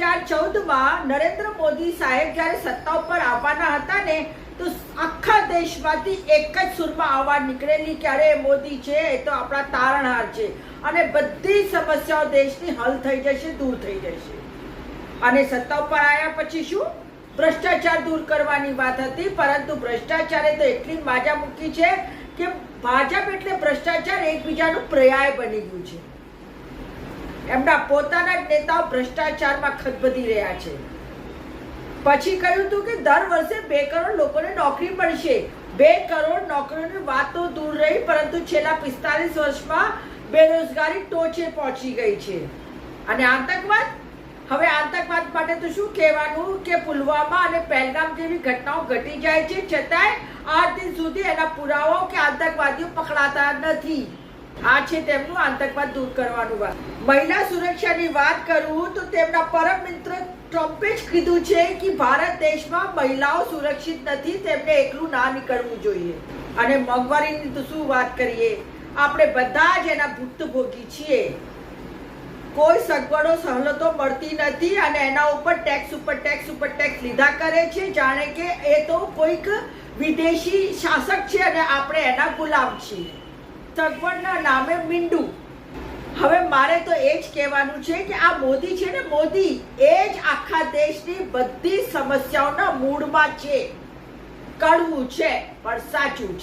હજાર ચૌદમાં નરેન્દ્ર મોદી સાહેબ જ્યારે સત્તા ઉપર આવવાના હતા ને, તો આખા દેશમાંથી એક જ સુરમાં અવાજ નીકળેલી કે અરે મોદી છે, એ તો આપણા તારણહાર છે. અને બધી સમસ્યાઓ દેશની હલ થઈ જશે, દૂર થઈ જશે. અને સત્તા ઉપર આવ્યા પછી શું? ભ્રષ્ટાચાર દૂર કરવાની વાત હતી, પરંતુ ભ્રષ્ટાચારે તો એટલી માજા મૂકી છે કે ભાજપ એટલે ભ્રષ્ટાચાર એકબીજાનું પર્યાય બની ગયું છે. એમના પોતાના જ નેતાઓ ભ્રષ્ટાચારમાં ખદબદી રહ્યા છે. પછી કહ્યું હતું કે દર વર્ષે બે કરોડ લોકોને નોકરી મળશે. બે કરોડ નોકરીઓની વાત તો દૂર રહી, પરંતુ છેલ્લા પિસ્તાલીસ વર્ષમાં બેરોજગારી ટોચે પહોંચી ગઈ છે. અને આતંકવાદ? હવે આતંકવાદ માટે તો શું કહેવાનું? કે પુલવામા અને પહેલગામ જેવી ઘટનાઓ ઘટી જાય છે. છતાંય આજ દિન સુધી એના પુરાવાઓ કે આતંકવાદીઓ પકડાતા નથી. આ છે તેમનું આતંકવાદ દૂર કરવાનું વાત. મહિલા સુરક્ષાની વાત કરું તો તેમના પરમ મિત્ર ટ્રમ્પે જ કીધું છે કે ભારત દેશમાં મહિલાઓ સુરક્ષિત નથી, તેમને એકલું ના નીકળવું જોઈએ. અને મોંઘવારીની તો શું વાત કરીએ? આપણે બધા જ એના ભુક્તભોગી છીએ. કોઈ સગવડો, સવલતો મળતી નથી અને એના ઉપર ટેક્સ ઉપર ટેક્સ ઉપર ટેક્સ લીધા કરે છે. જાણે કે એ તો કોઈક વિદેશી શાસક છે અને આપણે એના ગુલામ છીએ. સગવડના નામે મીંડું. હવે મારે તો એ જ કહેવાનું છે કે આ મોદી છે ને, મોદી એ જ આખા દેશની બધી સમસ્યાઓના મૂળમાં છે. કડવું છે, પણ સાચું છે.